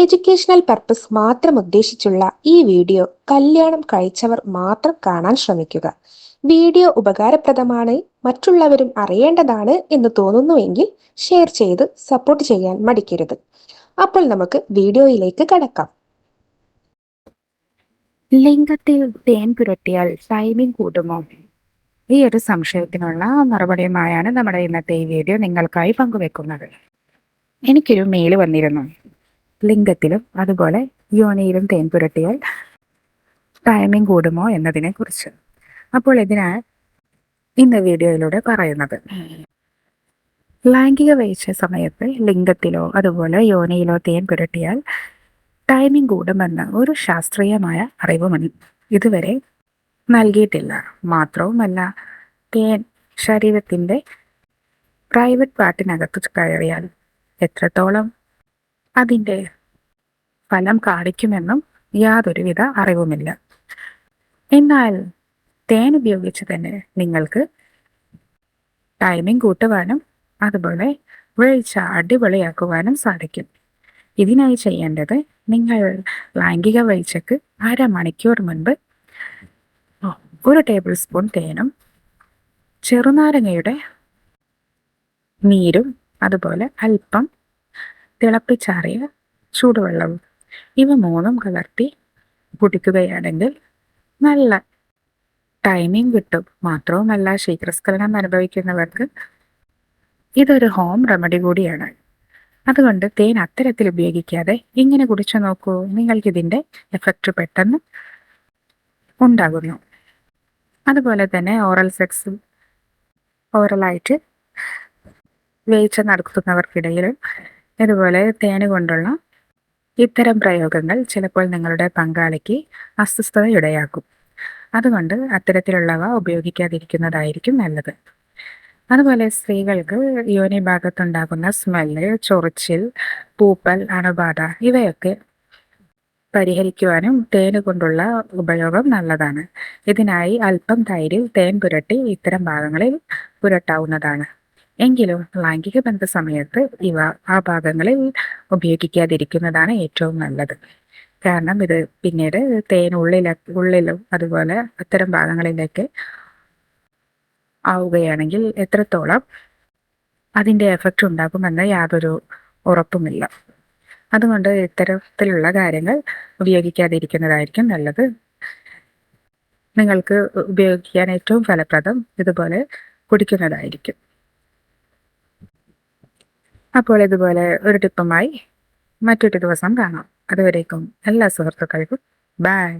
Educational purpose മാത്രം ഉദ്ദേശിച്ചുള്ള ഈ video കല്യാണം കഴിച്ചവർ മാത്രം കാണാൻ ശ്രമിക്കുക. വീഡിയോ ഉപകാരപ്രദമാണ് മറ്റുള്ളവരും അറിയേണ്ടതാണ് എന്ന് തോന്നുന്നുവെങ്കിൽ ഷെയർ ചെയ്ത് സപ്പോർട്ട് ചെയ്യാൻ മടിക്കരുത്. അപ്പോൾ നമുക്ക് വീഡിയോയിലേക്ക് കടക്കാം. ലിംഗത്തിൽ തേൻ പുരട്ടിയാൽ ടൈമിംഗ് കൂടുമോ ഈ ഒരു സംശയത്തിനുള്ള മറുപടിയുമായാണ് നമ്മുടെ ഇന്നത്തെ ഈ വീഡിയോ നിങ്ങൾക്കായി പങ്കുവെക്കുന്നത്. എനിക്കൊരു മെയിൽ വന്നിരുന്നു. ലിംഗത്തിലും അതുപോലെ യോനിയിലും തേൻ പുരട്ടിയാൽ ടൈമിംഗ് കൂടുമോ എന്നതിനെ കുറിച്ച് അപ്പോൾ ഇതിനാണ് ഇന്ന് വീഡിയോയിലൂടെ പറയുന്നത്. ലൈംഗിക വീഴ്ച സമയത്ത് ലിംഗത്തിലോ അതുപോലെ യോനിയിലോ തേൻ പുരട്ടിയാൽ ടൈമിംഗ് കൂടുമെന്ന് ഒരു ശാസ്ത്രീയമായ അറിവും ഇതുവരെ നൽകിയിട്ടില്ല. മാത്രവുമല്ല തേൻ ശരീരത്തിന്റെ പ്രൈവറ്റ് പാർട്ടിനകത്ത് കയറിയാൽ എത്രത്തോളം അതിന്റെ ഫലം കാണിക്കുമെന്നും യാതൊരുവിധ അറിവുമില്ല. എന്നാൽ തേൻ ഉപയോഗിച്ച് തന്നെ നിങ്ങൾക്ക് ടൈമിംഗ് കൂട്ടുവാനും അതുപോലെ വീഴ്ച അടിപൊളിയാക്കുവാനും സാധിക്കും. ഇതിനായി ചെയ്യേണ്ടത് നിങ്ങൾ ലൈംഗിക വീഴ്ചക്ക് അരമണിക്കൂർ മുൻപ് ഒരു ടേബിൾ സ്പൂൺ തേനും ചെറുനാരങ്ങയുടെ നീരും അതുപോലെ അല്പം തിളപ്പിച്ചാറിയ ചൂടുവെള്ളവും ഇവ മൂന്നും കലർത്തി കുടിക്കുകയാണെങ്കിൽ നല്ല ടൈമിംഗ് കിട്ടും. മാത്രവുമല്ല ശീഘ്രസ്ഖലനം അനുഭവിക്കുന്നവർക്ക് ഇതൊരു ഹോം റെമഡി കൂടിയാണ്. അതുകൊണ്ട് തേൻ അത്തരത്തിൽ ഉപയോഗിക്കാതെ ഇങ്ങനെ കുടിച്ചു നോക്കൂ. നിങ്ങൾക്ക് നിങ്ങൾക്കിതിന്റെ എഫക്റ്റ് പെട്ടെന്ന് ഉണ്ടാകുന്നു. അതുപോലെ തന്നെ ഓറൽ സെക്സ് ഓറലായിട്ട് വേവിച്ച നടത്തുന്നവർക്കിടയിൽ ഇതുപോലെ തേന് കൊണ്ടുള്ള ഇത്തരം പ്രയോഗങ്ങൾ ചിലപ്പോൾ നിങ്ങളുടെ പങ്കാളിക്ക് അസ്വസ്ഥത ഇടയാക്കും അതുകൊണ്ട് അത്തരത്തിലുള്ളവ ഉപയോഗിക്കാതിരിക്കുന്നതായിരിക്കും നല്ലത്. അതുപോലെ സ്ത്രീകൾക്ക് യോനി ഭാഗത്തുണ്ടാകുന്ന സ്മെല്ല് ചൊറിച്ചിൽ പൂപ്പൽ അണുബാധ ഇവയൊക്കെ പരിഹരിക്കുവാനും തേന് കൊണ്ടുള്ള ഉപയോഗം നല്ലതാണ്. ഇതിനായി അല്പം തൈരിൽ തേൻ പുരട്ടി ഇത്തരം ഭാഗങ്ങളിൽ പുരട്ടാവുന്നതാണ്. എങ്കിലും ലൈംഗിക ബന്ധ സമയത്ത് ഇവ ആ ഭാഗങ്ങളിൽ ഉപയോഗിക്കാതിരിക്കുന്നതാണ് ഏറ്റവും നല്ലത്. കാരണം ഇത് പിന്നീട് തേൻ ഉള്ളില ഉള്ളിലും അതുപോലെ അത്തരം ഭാഗങ്ങളിലേക്ക് ആവുകയാണെങ്കിൽ എത്രത്തോളം അതിന്റെ എഫക്റ്റ് ഉണ്ടാകുമെന്ന് യാതൊരു ഉറപ്പുമില്ല. അതുകൊണ്ട് ഇത്തരത്തിലുള്ള കാര്യങ്ങൾ ഉപയോഗിക്കാതിരിക്കുന്നതായിരിക്കും നല്ലത്. നിങ്ങൾക്ക് ഉപയോഗിക്കാൻ ഏറ്റവും ഫലപ്രദം ഇതുപോലെ കുടിക്കുന്നതായിരിക്കും. അപ്പോൾ ഇതുപോലെ ഒരു ടിപ്പുമായി മറ്റൊരു ദിവസം കാണാം. അതുവരേക്കും എല്ലാ സുഹൃത്തുക്കൾക്കും. ബൈ